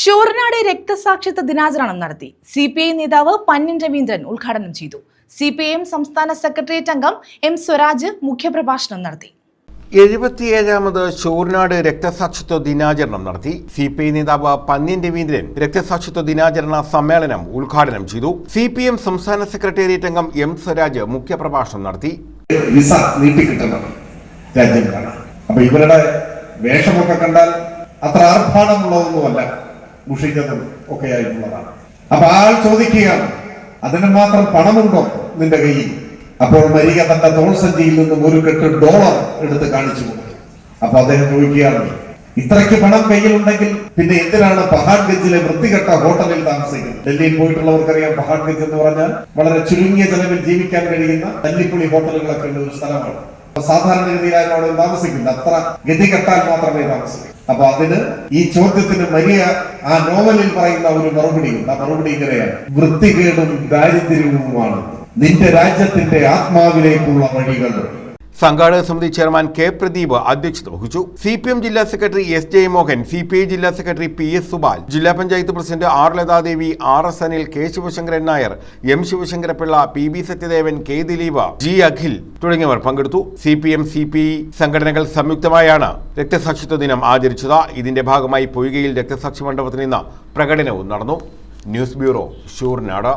ഷൂർനാട് രക്തസാക്ഷിത്വ ദിനാചരണം നടത്തി. C P I നേതാവ് പന്നിൻ രവീന്ദ്രൻ ഉദ്ഘാടനം ചെയ്തു. സി പി ഐ എം സംസ്ഥാന സെക്രട്ടേറിയറ്റ് അംഗം എം സ്വരാജ് മുഖ്യപ്രഭാഷണം നടത്തി. എഴുപത്തിയേഴാമത് ഷൂർനാട് രക്തസാക്ഷിത്വ ദിനാചരണം നടത്തി. സി പി ഐ നേതാവ് പന്നിൻ രവീന്ദ്രൻ രക്തസാക്ഷിത്വ ദിനാചരണ സമ്മേളനം ഉദ്ഘാടനം ചെയ്തു. സി പി എം സംസ്ഥാന സെക്രട്ടേറിയറ്റ് അംഗം എം സ്വരാജ് മുഖ്യപ്രഭാഷണം നടത്തി. വിസ നീട്ടിക്കിട്ടുന്നത് രാജ്യങ്ങളാണ്. അപ്പൊ ഇവരുടെ വേഷമൊക്കെ കണ്ടാൽ അത്ര ആർഭാടമുള്ളതൊന്നുമല്ല. മുഷിഞ്ഞതും ഒക്കെ ആയിട്ടുള്ളതാണ്. അപ്പൊ ആൾ ചോദിക്കുകയാണ് അതിന് മാത്രം പണമുണ്ടോ നിന്റെ കയ്യിൽ? അപ്പോൾ മരിക തന്റെ തോൾസഞ്ചിയിൽ നിന്നും ഒരു കെട്ട് ഡോളർ എടുത്ത് കാണിച്ചു കൊടുത്തു. അപ്പൊ അദ്ദേഹം ചോദിക്കുകയാണ് ഇത്രയ്ക്ക് പണം കയ്യിലുണ്ടെങ്കിൽ പിന്നെ എന്തിനാണ് പഹാഡ്ഗഞ്ചിലെ വൃത്തികെട്ട ഹോട്ടലിൽ താമസിക്കുന്നത്? ഡൽഹിയിൽ പോയിട്ടുള്ളവർക്കറിയാം പഹാഡ്ഗഞ്ച് എന്ന് പറഞ്ഞാൽ വളരെ ചുരുങ്ങിയ ചെലവിൽ ജീവിക്കാൻ കഴിയുന്ന തല്ലിപ്പുളി ഹോട്ടലുകളൊക്കെ ഉള്ള ഒരു സ്ഥലമാണ്. സാധാരണഗതിയിൽ അവിടെ താമസിക്കുന്നത് അത്ര ഗതി കെട്ടാൽ മാത്രമേ താമസിക്കൂ. അപ്പൊ അതിന് ഈ ചോദ്യത്തിന് വലിയ ആ നോവലിൽ പറയുന്ന ഒരു മറുപടിയുണ്ട്. ആ മറുപടി ഇങ്ങനെയാണ്. വൃത്തികേടും ദാരിദ്ര്യവുമാണ്. നിന്റെ രാജ്യത്തിന്റെ ആത്മാവിലേക്കുള്ള വഴികൾ സംഘാടക സമിതി ചെയർമാൻ കെ പ്രദീപ് അധ്യക്ഷത വഹിച്ചു. സി പി എം ജില്ലാ secretary S J Mohan C P I ജില്ലാ സെക്രട്ടറി പി എസ് സുബാൽ ജില്ലാ panchayat president R Lathadevi R S Anil K Sivasankaran Nair M Sivasankarapillai P B Sathyadevan K Dileep G Akhil തുടങ്ങിയവർ പങ്കെടുത്തു. C P M C P സംഘടനകൾ സംയുക്തമായാണ് രക്തസാക്ഷിത്വ ദിനം ആചരിച്ചത്. ഇതിന്റെ ഭാഗമായി പൊയ്കയിൽ രക്തസാക്ഷി മണ്ഡപത്തിൽ നിന്ന് പ്രകടനവും നടന്നു. News bureau Sooranad